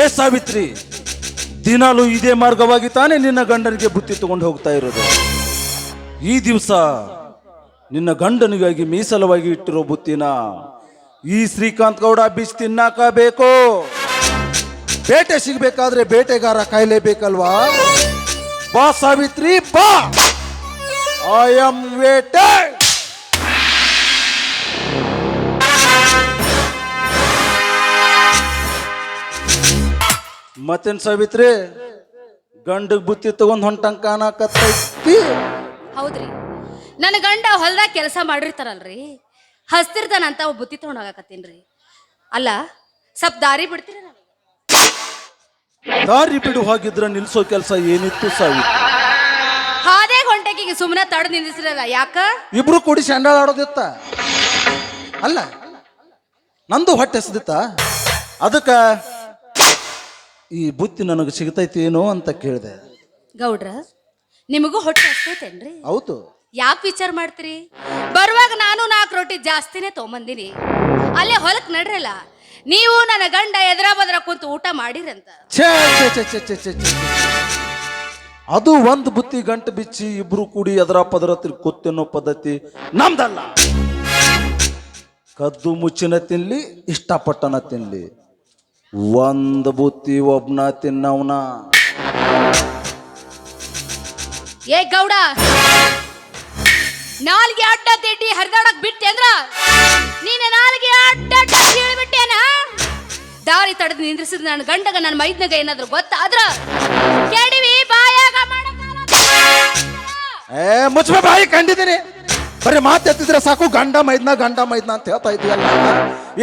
ಏ ಸಾವಿತ್ರಿ, ದಿನಾಲು ಇದೇ ಮಾರ್ಗವಾಗಿ ತಾನೇ ನಿನ್ನ ಗಂಡನಿಗೆ ಬುತ್ತಿ ತಗೊಂಡು ಹೋಗ್ತಾ ಇರೋದು. ಈ ದಿವಸ ನಿನ್ನ ಗಂಡನಿಗಾಗಿ ಮೀಸಲವಾಗಿ ಇಟ್ಟಿರೋ ಬುತ್ತಿನ ಈ ಶ್ರೀಕಾಂತ್ ಗೌಡ ಬೀಚ್ ತಿನ್ನಾಕ ಬೇಕು ಬೇಟೆ ಸಿಗ್ಬೇಕಾದ್ರೆ ಬೇಟೆಗಾರ ಕಾಯ್ಲೇಬೇಕಲ್ವಾ? ಬಾ ಸಾವಿತ್ರಿ, ಬಾ. ಐ ಆಮ್ ವೇಟೆ ಮತ್ತೇನ್ ಸಾವಿತ್ರಿ ಗಂಡಗ್ ಬುತ್ತಿ ತಗೊಂಡ್ ಹೊಂಟಂಗ್ ಕಾಣಕತ್ತೈತಿ. ಹೌದ್ರಿ. ನನ್ನ ಗಂಡ ಹೊಲ್ದಾಗ ಕೆಲಸ ಮಾಡಿರ್ತಾರಲ್ರಿ. ಹಸ್ತಿರ್ತಾನಂತ ಒಬ್ಬ ಬುತ್ತಿ ತಗೊಂಡ್ ಹೋಗಾಕತ್ತೀನ್ರಿ. ಅಲ್ಲ ಸ್ವಲ್ಪ ದಾರಿ ಬಿಡ್ತೀರಿ ನನಗೆ? ದಾರಿ ಬಿಡು ಹೋಗಿದ್ರ ನಿಲ್ಸೋ ಕೆಲಸ ಏನಿತ್ತು ಸಾವಿತ್ರಿ? ಹಾದೇ ಹೊಂಟಕಿಗೆ ಸುಮ್ಮನೆ ತಡ ನಿಂದಿಸಿರಲ್ಲ ಯಾಕ? ಇಬ್ರು ಕೂಡಿ ಸ್ಯಾಂಡಲ್ ಆಡೋದಿತ್ತ? ಅಲ್ಲ ನಂದು ಹೊಟ್ಟೆ ಎಸದಿತ್ತ ಅದಕ್ಕ ಈ ಬುತ್ತಿ ನನಗೆ ಸಿಗ್ತೈತೇನೋ ಅಂತ ಕೇಳಿದೆ. ಗೌಡ್ರ ನಿಮಗೂ ಹೊಟ್ಟೆ ಹಸ್ತೈತೇನ್ರಿ ಹೌದು. ಯಾಕೆ ವಿಚಾರ ಮಾಡ್ತೀರಿ? ಬರುವಾಗ ನಾನು ನಾಲ್ಕು ರೊಟ್ಟಿ ಜಾಸ್ತಿನೇ ತೊಗೊಂಬಂದಿನಿ. ಅಲ್ಲೇ ಹೊಲಕ್ ನಡ್ರಲ್ಲ ನೀವು ನನ್ನ ಗಂಡ ಎದ್ರ ಬದ್ರ ಕುಂತು ಊಟ ಮಾಡಿರಂತ. ಛೇ ಛೇ ಛೇ ಛೇ ಛೇ ಛೇ ಛೇ. ಅದು ಒಂದು ಬುತ್ತಿ ಗಂಟು ಬಿಚ್ಚಿ ಇಬ್ರು ಕೂಡಿ ಅದರ ಪದರ ತಿರ್ಗಿ ತಿನ್ನೋ ಪದ್ಧತಿ ನಮ್ದಲ್ಲ. ಕದ್ದು ಮುಚ್ಚಿನ ತಿನ್ಲಿ ಇಷ್ಟಪಟ್ಟನ ತಿನ್ಲಿ. ಒಂದು ಬುತ್ತಿ ಒಬ್ನ ತಿನ್ನವನ. ಏ ಗೌಡ ನಾಲ್ಗೆ ಅಡ್ಡ ತಿಡ್ಡಿ ಹರಿದಾಡಕ್ ಬಿಟ್ಟೆ ಅಂದ್ರ? ನೀನೆ ನಾಲ್ಗೆ ಅಡ್ಡ ಅಡ್ಡ ದಾರಿ ತಡೆದು ನಿಂದ್ರಿಸಿದ ನನ್ನ ಗಂಡಗ ನನ್ನ ಮೈದ್ನಗ ಏನಾದ್ರು ಗೊತ್ತಾದ್ರ ಕೆಡವಿ ಬಾಯಾಗ ಮಾಡಕ್ಕಾಗಲ್ಲ. ಏ ಮುಚ್ಚಬ ಬಾಯಿ ಕಂಡಿದ್ದೀನಿ. ಬರೀ ಮಾತು ಎತ್ತಿದ್ರೆ ಸಾಕು ಗಂಡ ಮೈದ್ನ ಗಂಡ ಮೈದ್ನ ಅಂತ ಹೇಳ್ತಾ ಇದ್ದೀಯಲ್ಲ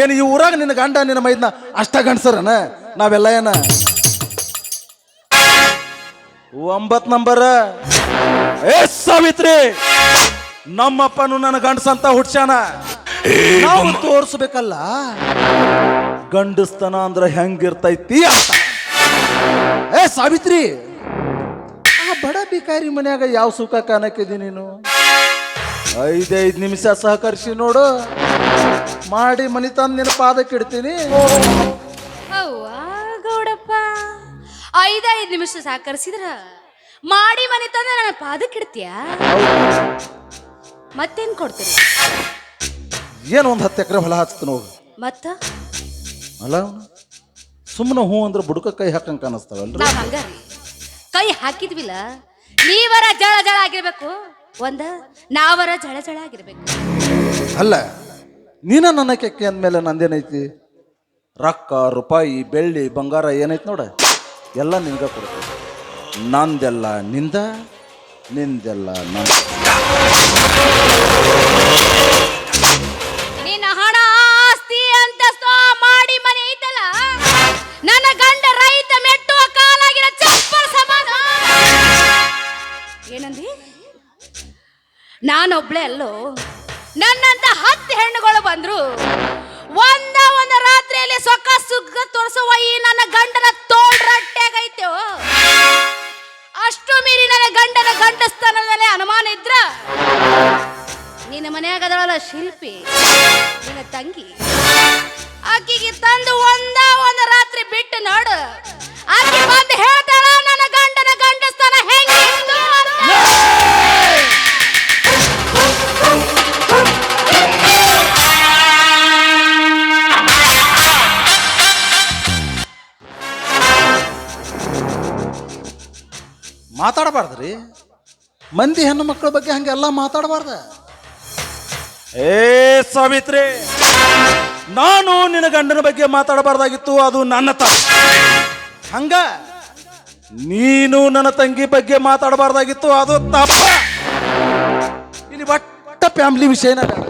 ಏನು ಈ ಊರಾಗ ನಿನ್ನ ಗಂಡ ನಿನ್ನ ಮೈದ್ನ ಅಷ್ಟ ಗಂಡಸರನ? ನಾವೆಲ್ಲ ಏನ? ಒಂಬತ್ ನಂಬರ್. ಏ ಸಾವಿತ್ರಿ ನಮ್ಮಪ್ಪನು ನನ್ನ ಗಂಡಸಂತ ಹುಡ್ಸ್ಯಾನ. ನಾವು ತೋರಿಸ್ಬೇಕಲ್ಲ. ಗಂಡಸ್ತನ ಅಂದ್ರೆ ಹೆಂಗಿರ್ತೈತಿ ಅಂತ. ಏ ಸಾವಿತ್ರಿ ಆ ಬಡ ಬಿಕಾರಿ ಮನ್ಯಾಗ ಯಾವ ಸುಖ ಕಾಣಕ್ಕಿದಿ ನೀನು? ಐದೈದು ನಿಮಿಷ ಸಹಕರಿಸಿ ನೋಡು. ಮಾಡಿ ಮನಿ ತಂದು ನಿನ್ನ ಪಾದಕ್ಕೆ ಇಡ್ತೀನಿ. ಅವ್ವಾ ಗೌಡಪ್ಪ. ಐದೈದು ನಿಮಿಷ ಸಹಕರಿಸಿದ್ರ ಮಾಡಿ ಮನೆ ತಂದ ನನ್ನ ಪಾದಕ್ಕೆ ಇಡ್ತೀಯ? ಮತ್ತೇನ್ ಕೊಡ್ತೀರಿ? ಏನು ಒಂದು ಹತ್ತು ಎಕರೆ ಹೊಲ ಹಚ್ತೀನಿ ನೋಡು. ಮತ್ತ? ಅಲ್ಲ ಸುಮ್ಮನೆ ಹೂ ಅಂದ್ರೆ ಬುಡಕ ಕೈ ಹಾಕಂಗೆ ಕಾಣಿಸ್ತಾವಲ್ರಿ ನಾವ್ ಹಂಗಾರಿ. ಕೈ ಹಾಕಿದ್ವಿಲ್ಲ ನೀವರ ಜಳ ಜಳ ಆಗಿರ್ಬೇಕು. ಒಂದ, ನಾವರ ಜಳ ಜಳ ಆಗಿರ್ಬೇಕು ಅಲ್ಲ, ನೀನ ನನ್ನ ಕೆಕ್ಕೆ ಅಂದಮೇಲೆ ನಂದೇನೈತಿ? ರೊಕ್ಕ, ರೂಪಾಯಿ, ಬೆಳ್ಳಿ, ಬಂಗಾರ ಏನೈತಿ ನೋಡ? ಎಲ್ಲ ನಿನ್ಗ ಕೊಡ್ತೇವೆ. ನಂದೆಲ್ಲ ನಿಂದ, ನಿಂದೆಲ್ಲ ನಂದ. ನಾನೊಬ್ಳೆ ಅಲ್ಲೋ. ನನ್ನಂತ ಹತ್ತು ಹೆಣ್ಣುಗಳು ಬಂದ್ರು. ಒಂದ ಒಂದು ರಾತ್ರಿಯಲ್ಲಿ ಸೊಕ್ಕ ಸುಗ್ಗ ತೋರಿಸುವ ಈ ನನ್ನ ಗಂಡನ ತೋಳ್ ರಟ್ಟೆಗೈತೋ ಅಷ್ಟು ಮೀರಿ ನನ್ನ ಗಂಡನ ಗಂಡಸ್ತನದ ಮೇಲೆ ಅನುಮಾನ ಇದ್ರ? ನಿನ್ನ ಮನ್ಯಾಗ ಅದಳಲ್ಲ ಶಿಲ್ಪಿ, ನಿನ್ನ ತಂಗಿ. ಆಕಿಗೆ ತಂದು ಒಂದ ಒಂದು ರಾತ್ರಿ ಬಿಟ್ಟು ನೋಡು. ಆಕೆ ಬಂದು ಹೇಳ್ತಾಳ, ನನ್ನ ಗಂಡನ ಗಂಡಸ್ತನ ಹೆಂಗಿತ್ತು ಮಾತಾಡಬಾರ್ದ್ರಿ. ಮಂದಿ ಹೆಣ್ಣು ಮಕ್ಕಳ ಬಗ್ಗೆ ಹಂಗೆಲ್ಲ ಮಾತಾಡಬಾರ್ದ. ಏ ಸಾವಿತ್ರಿ ನಾನು ನಿನ್ನ ಗಂಡನ ಬಗ್ಗೆ ಮಾತಾಡಬಾರ್ದಾಗಿತ್ತು ಅದು ನನ್ನ ತ ಹಂಗ? ನೀನು ನನ್ನ ತಂಗಿ ಬಗ್ಗೆ ಮಾತಾಡಬಾರ್ದಾಗಿತ್ತು ಅದು ತಪ್ಪ. ಇಲ್ಲಿ ಒಟ್ಟ ಫ್ಯಾಮ್ಲಿ ವಿಷಯನ ಬೇಡ.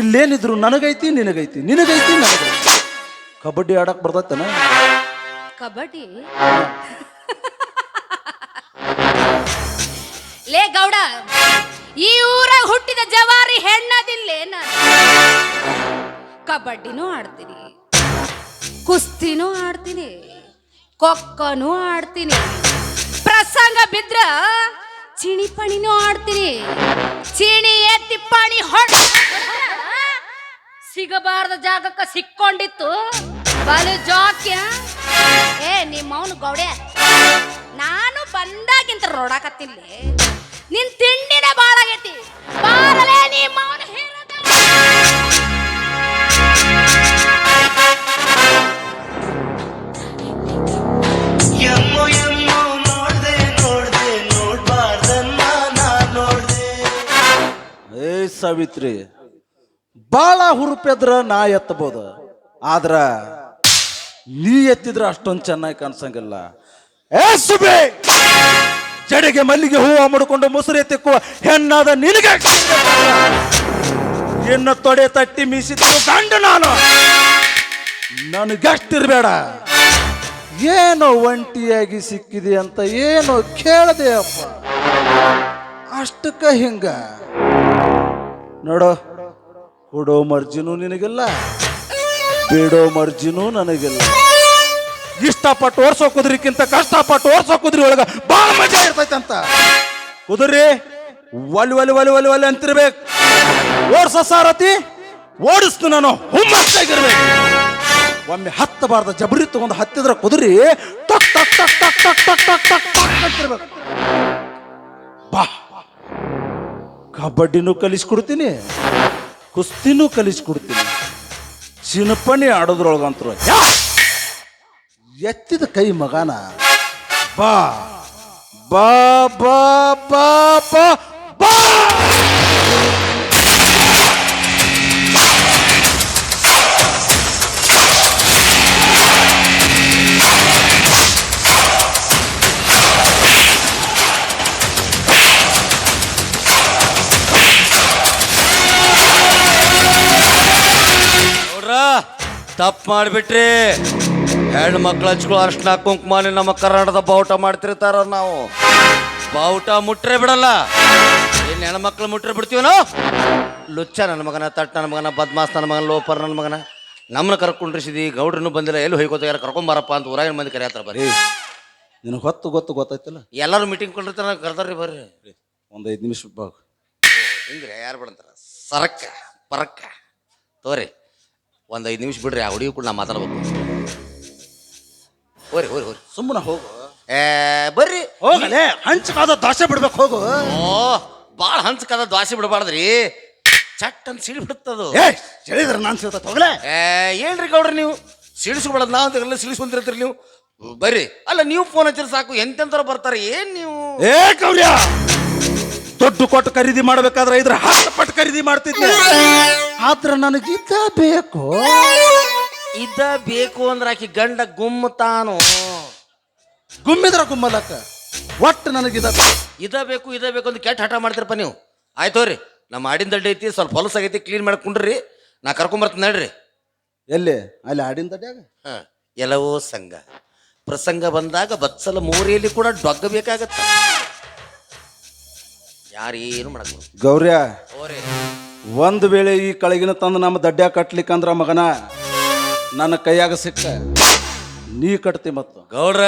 ಇಲ್ಲೇನಿದ್ರು ನನಗೈತಿ ನಿನಗೈತಿ ನಿನಗೈತಿ ನನಗೈತಿ. ಕಬಡ್ಡಿ ಆಡಕ್ ಬರ್ತೈತನ? ಕಬಡ್ಡಿ? ಲೇ ಗೌಡ, ಈ ಊರ ಹುಟ್ಟಿದ ಜವಾರಿ ಹೆಣ್ಣದಿಲ್ಲೇನ ಕಬಡ್ಡಿನೂ ಆಡ್ತೀನಿ, ಕುಸ್ತಿನೂ ಆಡ್ತೀನಿ, ಕೊಕ್ಕನೂ ಆಡ್ತೀನಿ, ಪ್ರಸಂಗ ಬಿದ್ರ ಚಿಣಿಪಣಿನೂ ಆಡ್ತೀನಿ, ಚಿಣಿ ಎತ್ತಿ ಪಣಿ ಹೊಡ ಸಿಗಬಾರದ ಜಾಗಕ್ಕ ಸಿಕ್ಕೊಂಡಿತ್ತು, ಬಲು ಜಾಕ್ಯ. ಏ ನಿಮ್ಮ ಗೌಡ್ಯ ಗೌಡೆ ನಾನು ಬಂದಾಗಿಂತ ರೋಡಾಕತ್ತಿಲ್ಲಿ. ನಿನ್ ತಿಂಡಿನ ಬಾಳಾಗೈತಿ ಬಾರಲೇ ಎಮ್ಮು ಎಮ್ಮು ನೋಡ್ದೆ ನೋಡ್ದೆ ನೋಡ್ಬಾರ್ದನ್ನ ನಾ ನೋಡ್ದೆ. ಏ ಸಾವಿತ್ರಿ ಬಾಳ ಹುರುಪೆದ್ರ ನಾ ಎತ್ತಬೋದು. ಆದ್ರ ನೀ ಎತ್ತಿದ್ರ ಅಷ್ಟೊಂದು ಚೆನ್ನಾಗಿ ಕಾಣಿಸಂಗಿಲ್ಲ. ಏ ಸುಬೆ ಜಡೆಗೆ ಮಲ್ಲಿಗೆ ಹೂವು ಮುಡ್ಕೊಂಡು ಮುಸುರೆ ತಿಕ್ಕುವ ಹೆಣ್ಣಾದ ನಿನಗೆ ಇನ್ನು ತೊಡೆ ತಟ್ಟಿ ಮೀಸಿದ್ರು ಗಂಡು ನಾನು. ನನಗೆಷ್ಟಿರ್ಬೇಡ ಏನೋ ಒಂಟಿಯಾಗಿ ಸಿಕ್ಕಿದೆ ಅಂತ ಏನೋ ಕೇಳದೆ ಅಪ್ಪ. ಅಷ್ಟಕ್ಕ ಹಿಂಗ. ನೋಡೋ ಕೊಡೋ ಮರ್ಜಿನೂ ನಿನಗಿಲ್ಲ, ಬಿಡೋ ಮರ್ಜಿನೂ ನನಗಿಲ್ಲ. ಇಷ್ಟಪಟ್ಟು ಓರ್ಸೋ ಕುದುರಿಕ್ಕಿಂತ ಕಷ್ಟಪಟ್ಟು ಓಡ್ಸೋ ಕುದುರೆ ಒಳಗ ಬಹಳ ಮಜಾ ಇರ್ತೈತೆ ಅಂತ ಕುದುರೆ ಒಲಿ ಒಲಿ ಒಲಿ ಒಲಿ ಒಲಿ ಅಂತಿರ್ಬೇಕು ಓಡ್ಸೋ ಸಾರತಿ ಓಡಿಸ್ತು ನಾನು ಹುಮ್ಮಸ್ಸಾಗಿರ್ಬೇಕು ಒಮ್ಮೆ ಹತ್ತಬಾರ್ದ ಜಬರಿ ತಗೊಂಡು ಹತ್ತಿದ್ರ ಕುದುರೆ ಟಕ್ ಟಕ್ ಟಕ್ ಟಕ್ ಟಕ್ ಟಕ್ ಟಕ್ ಟಕ್ ಟಕ್ ಅಂತಿರ್ಬೇಕು ಬಾ ಕಬಡ್ಡಿನೂ ಕಲಿಸ್ಕೊಡ್ತೀನಿ ಕುಸ್ತಿನೂ ಕಲಿಸ್ಕೊಡ್ತೀನಿ ಚಿನಪಣಿ ಆಡೋದ್ರೊಳಗಂತರು ಯಾ! ಎತ್ತಿದ ಕೈ ಮಗನ. ಬಾ. ಬಾ ಬಾ ಬಾ ಬಾ ಬಾ. ನೋಡ್ರ ತಪ್ಪು ಮಾಡಿಬಿಟ್ರಿ. ಹೆಣ್ಣು ಮಕ್ಳು ಹಚ್ಕೊಳ್ಳೋ ಅರ್ಶನ ಕುಂಕುಮಾನಿ ನಮ್ಮ ಕರ್ನಾಟಕದ ಬಾವುಟ ಮಾಡ್ತಿರ್ತಾರ ನಾವು. ಬಾವುಟ ಮುಟ್ರೆ ಬಿಡಲ್ಲ. ಇನ್ನು ಹೆಣ್ಮಕ್ಳು ಮುಟ್ರೆ ಬಿಡ್ತೀವಿ ನಾವು? ಲುಚ್ಚ ನನ್ನ ಮಗನ ತಟ್ಟ ನನ್ನ ಮಗನ ಬದ್ಮಾಸ್ ನನ್ನ ಮಗನ ಲೋಪರ್ ನನ್ನ ಮಗನ. ನಮ್ಮನ್ನ ಕರ್ಕೊಂಡಿಸಿದಿ ಗೌಡ್ರನ್ನು ಬಂದಿಲ್ಲ ಎಲ್ಲಿ ಹೋಯ್ಕೋತ ಯಾರು ಕರ್ಕೊಂಬಾರಪ್ಪ ಅಂತ ಊರಾಗಿನ ಮಂದಿ ಕರೆಯತ್ತಾರ ಬರ್ರಿ. ನಿನಗೆ ಹೊತ್ತು ಗೊತ್ತು ಗೊತ್ತಾಯ್ತಲ್ಲ? ಎಲ್ಲರೂ ಮೀಟಿಂಗ್ ಕೊಂಡಿರ್ತಾರ ಕರ್ದಾರ್ರಿ ಬರ್ರಿ. ಒಂದು ಐದು ನಿಮಿಷ ಬಾ ಹಿಂಗ್ರಿ ಯಾರು ಬಿಡಂತಾರ? ಸರಕ್ಕ ಪರಕ್ಕ ತೋರಿ ಒಂದು ಐದು ನಿಮಿಷ ಬಿಡ್ರಿ ಆ ಹುಡುಗಿ ಕೂಡ ನಾ ಮಾತಾಡ್ಬೇಕು. ಹೋರಿ ಓರಿ ಓರಿ. ಸುಮ್ಮನೆ ಹೋಗು. ಏ ಬರ್ರಿ. ಹೋಗಲೇ ಹಂಚಕಾದ ದೋಸೆ ಬಿಡ್ಬೇಕು ಹೋಗು. ಓ ಭಾಳ ಹಂಚಕಾದ ದ್ವಾಸೆ ಬಿಡಬಾರ್ದ್ರಿ. ಚಟ್ ಅಂತ ಸಿಡಿ ಬಿಡುತ್ತದು ಏ ಹೇಳಿದ್ರೆ ನಾನು ಸಿಗ್ತೈತೆ ಹೋಗಲೇ. ಏ ಏನ್ರಿ ಗೌಡ್ರಿ ನೀವು. ಸಿಡಿಸ್ಬಿಡೋದು ನಾವು ಎಲ್ಲ ಸಿಡಿಸ್ಕೊಂತಿರ್ತೀರಿ ನೀವು. ಬರ್ರಿ. ಅಲ್ಲ ನೀವು ಫೋನ್ ಹಚ್ಚಿದ್ರೆ ಸಾಕು. ಎಂತೆಂಥವ್ರು ಬರ್ತಾರೆ? ಏನ್ ನೀವು? ಏ ಕೌರ್ಯ ದುಡ್ಡು ಕೊಟ್ಟು ಖರೀದಿ ಮಾಡ್ಬೇಕಾದ್ರೆ ಇದ್ರ ಹತ್ತು ಪಟ್ಟು ಖರೀದಿ ಮಾಡ್ತಿದ್ದೆ. ಆದ್ರೆ ನನಗೆ ಇದ್ದ ಬೇಕು. ಇದ್ದ ಬೇಕು ಅಂದ್ರೆ ಆಕಿ ಗಂಡ ಗುಮ್ಮತಾನು ಗುಮ್ಮಿದ್ರ ಗುಮ್ಮಲಕ್ಕ. ಒಟ್ಟು ನನಗಿದ ಇದ ಬೇಕು ಇದ ಬೇಕು ಅಂತ ಕೆಟ್ಟ ಹಠ ಮಾಡ್ತಿರಪ್ಪ ನೀವು. ಆಯ್ತೋರಿ ನಮ್ಮ ಆಡಿನ ದಡ್ಡಿ ಐತಿ ಸ್ವಲ್ಪ ಹೊಲಸ ಆಗೈತಿ ಕ್ಲೀನ್ ಮಾಡ್ಕೊಂಡ್ರಿ ನಾ ಕರ್ಕೊಂಬರ್ತೀನಿ ನಡ್ರಿ. ಎಲ್ಲಿ? ಅಲ್ಲಿ ಆಡಿನ ದಡ್ಡ್ಯಾಗ ಹಾಂ ಎಲ್ಲವೋ ಸಂಘ. ಪ್ರಸಂಗ ಬಂದಾಗ ಬತ್ಸಲ ಮೋರಿಯಲ್ಲಿ ಕೂಡ ಡೊಗ್ಗಬೇಕಾಗತ್ತ ಯಾರೇನು ಮಾಡಕ್ ಗೌರ್ಯ ಓರಿ ಒಂದು ವೇಳೆ ಈ ಕಳಗಿನ ತಂದು ನಮ್ಮ ದಡ್ಡ್ಯಾಗ ಕಟ್ಲಿಕ್ಕಂದ್ರ ಮಗನ ನನ್ನ ಕೈಯಾಗ ಸಿಕ್ಕ. ನೀ ಕಟ್ತಿ ಮತ್ತು ಗೌಡ್ರ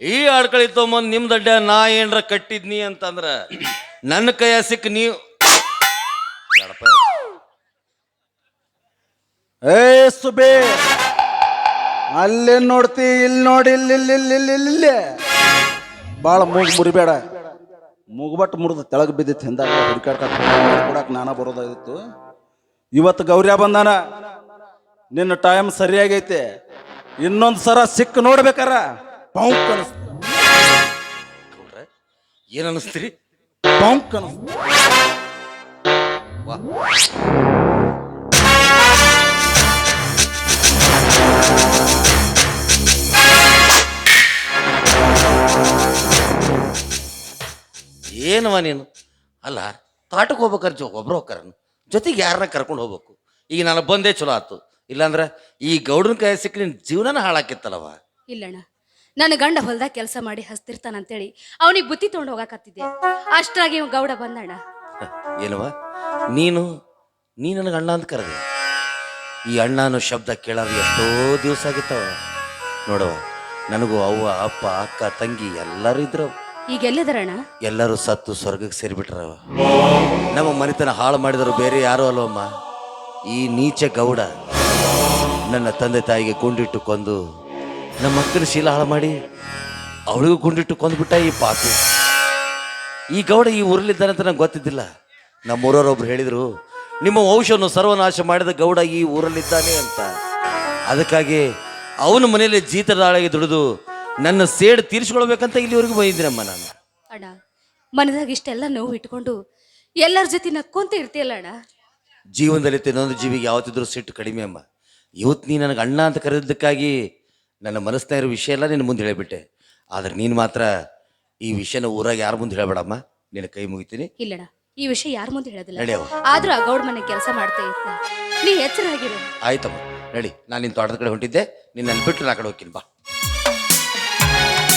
ಈ ಆಡ್ಕಳಿ ತೊಗೊಂಬಂದು ನಿಮ್ ದಡ್ಡ ನಾ ಏನ್ರ ಕಟ್ಟಿದ್ನಿ ಅಂತಂದ್ರ ನನ್ನ ಕೈಯ ಸಿಕ್ಕ ನೀವು. ಏ ಸುಬೇ ಅಲ್ಲೇ ನೋಡ್ತಿ ಇಲ್ಲಿ ನೋಡಿ ಇಲ್ಲಿ ಇಲ್ಲಿ ಇಲ್ಲಿ ಇಲ್ಲಿ ಇಲ್ಲಿ ಇಲ್ಲಿ. ಭಾಳ ಮೂಗು ಮುರಿಬೇಡ. ಮೂಗುಬಟ್ಟು ಮುರಿದು ತೆಳಗೆ ಬಿದ್ದಿತ್ತು ಹಿಂದಾಗ ಹುಡುಕಾಡ್ಕ ಕೊಡಕ್ಕೆ ನಾನ ಬರೋದಾಗಿತ್ತು. ಇವತ್ತು ಗೌರ್ಯ ಬಂದಾನ. ನಿನ್ನ ಟೈಮ್ ಸರಿಯಾಗೈತೆ. ಇನ್ನೊಂದು ಸರ ಸಿಕ್ಕ ನೋಡ್ಬೇಕಾರ? ಪೌಂಕ್ ಅನಿಸ್ತು. ಏನ್ ಅನಿಸ್ತೀರಿ? ಪೌಂಕ್ ಅನಿಸ್ತು. ಏನವ ನೀನು? ಅಲ್ಲ ತಾಟಕ್ಕೆ ಹೋಗ್ಬೇಕಾರೆ ಜೊ ಒಬ್ರು ಹೋಗ್ಕಾರ ಜೊತೆಗೆ ಯಾರನ್ನ ಕರ್ಕೊಂಡು ಹೋಗ್ಬೇಕು? ಈಗ ನಾನು ಬಂದೇ ಚಲೋ ಆತು. ಇಲ್ಲಾಂದ್ರೆ ಈ ಗೌಡನ ಕೈ ಸಿಕ್ಕ ನಿನ್ ಜೀವನನ ಹಾಳಾಕಿತ್ತಲ್ಲವ? ಇಲ್ಲಣ್ಣ ನನ್ನ ಗಂಡ ಹೊಲ್ದಾಗ ಕೆಲಸ ಮಾಡಿ ಹಸ್ತಿರ್ತಾನಂತೇಳಿ ಅವನಿಗೆ ಬುತ್ತಿ ತೊಗೊಂಡು ಹೋಗಾಕತ್ತಿದ್ದೆ. ಅಷ್ಟಾಗಿ ಇವ್ ಗೌಡ ಬಂದಣ್ಣ. ಏನವ ನೀನು ನೀ ನನಗೆ ಅಣ್ಣ ಅಂತ ಕರೆದೆ. ಈ ಅಣ್ಣ ಅನ್ನೋ ಶಬ್ದ ಕೇಳೋದು ಎಷ್ಟೋ ದಿವಸ ಆಗಿತ್ತವ. ನೋಡವ ನನಗೂ ಅವ್ವ ಅಪ್ಪ ಅಕ್ಕ ತಂಗಿ ಎಲ್ಲರೂ ಇದ್ರು. ಈಗ ಎಲ್ಲಿದಾರಣ್ಣ? ಎಲ್ಲರೂ ಸತ್ತು ಸ್ವರ್ಗಕ್ಕೆ ಸೇರಿಬಿಟ್ರವ. ನಮ್ಮ ಮನೆತನ ಹಾಳು ಮಾಡಿದರು ಬೇರೆ ಯಾರು ಅಲ್ವಮ್ಮ? ಈ ನೀಚ ಗೌಡ ನನ್ನ ತಂದೆ ತಾಯಿಗೆ ಗುಂಡಿಟ್ಟು ಕೊಂದು ನಮ್ಮ ಮಕ್ಕಳ ಶೀಲ ಹಾಳು ಮಾಡಿ ಅವಳಿಗೂ ಗುಂಡಿಟ್ಟು ಕೊಂದ್ಬಿಟ್ಟ ಈ ಪಾಪಿ. ಈ ಗೌಡ ಈ ಊರಲ್ಲಿದ್ದಾನೆ ಅಂತ ನಂಗೆ ಗೊತ್ತಿದ್ದಿಲ್ಲ. ನಮ್ಮ ಊರವರೊಬ್ರು ಹೇಳಿದರು ನಿಮ್ಮ ವಂಶವನ್ನು ಸರ್ವನಾಶ ಮಾಡಿದ ಗೌಡ ಈ ಊರಲ್ಲಿದ್ದಾನೆ ಅಂತ. ಅದಕ್ಕಾಗಿ ಅವನ ಮನೆಯಲ್ಲಿ ಜೀತದಾಳಿಗೆ ದುಡಿದು ನನ್ನ ಸೇಡು ತೀರಿಸ್ಕೊಳ್ಬೇಕಂತ ಇಲ್ಲಿವರೆಗೂ ಬಂದಿದ್ದೀನಮ್ಮ ನಾನು. ಅಣ್ಣ ಮನದಾಗ ಇಷ್ಟೆಲ್ಲ ನೋವು ಇಟ್ಕೊಂಡು ಎಲ್ಲರ ಜೊತೆ ನಕ್ಕೊಂತ ಇರ್ತೀಯಲ್ಲ ಅಣ್ಣ? ಜೀವನದಲ್ಲಿ ತಿನ್ನೊಂದು ಜೀವಿಗೆ ಯಾವತ್ತಿದ್ರೂ ಸಿಟ್ಟು ಕಡಿಮೆ ಅಮ್ಮ. ಇವತ್ತು ನೀ ನನಗೆ ಅಣ್ಣ ಅಂತ ಕರೆದಿದ್ದಕ್ಕಾಗಿ ನನ್ನ ಮನಸ್ಸಿನ ಇರೋ ವಿಷಯ ಎಲ್ಲ ನಿನ್ನ ಮುಂದೆ ಹೇಳಿಬಿಟ್ಟೆ. ಆದ್ರೆ ನೀನು ಮಾತ್ರ ಈ ವಿಷಯನ ಊರಾಗ ಯಾರ ಮುಂದೆ ಹೇಳಬೇಡಮ್ಮ. ನಿನ್ನ ಕೈ ಮುಗಿತೀನಿ. ಇಲ್ಲಣ್ಣ ಈ ವಿಷಯ ಯಾರ ಮುಂದೆ ಹೇಳೋದಿಲ್ಲ. ನಡೆಯವ ಆದ್ರೂ ಆ ಗೌಡ ಮನೆ ಕೆಲಸ ಮಾಡ್ತಾ ಇತ್ತ ನೀ ಎಚ್ಚರಾಗಿರು. ಆಯ್ತಮ್ಮ. ನಡಿ ನಾನು ನಿನ್ನ ತೋಟದ ಕಡೆ ಹೊಂಟಿದ್ದೆ. ನಿನ್ನ ಬಿಟ್ಟು ನಾ ಕಡೆ ಹೋಗ್ತೀನಿ. ಬಾ.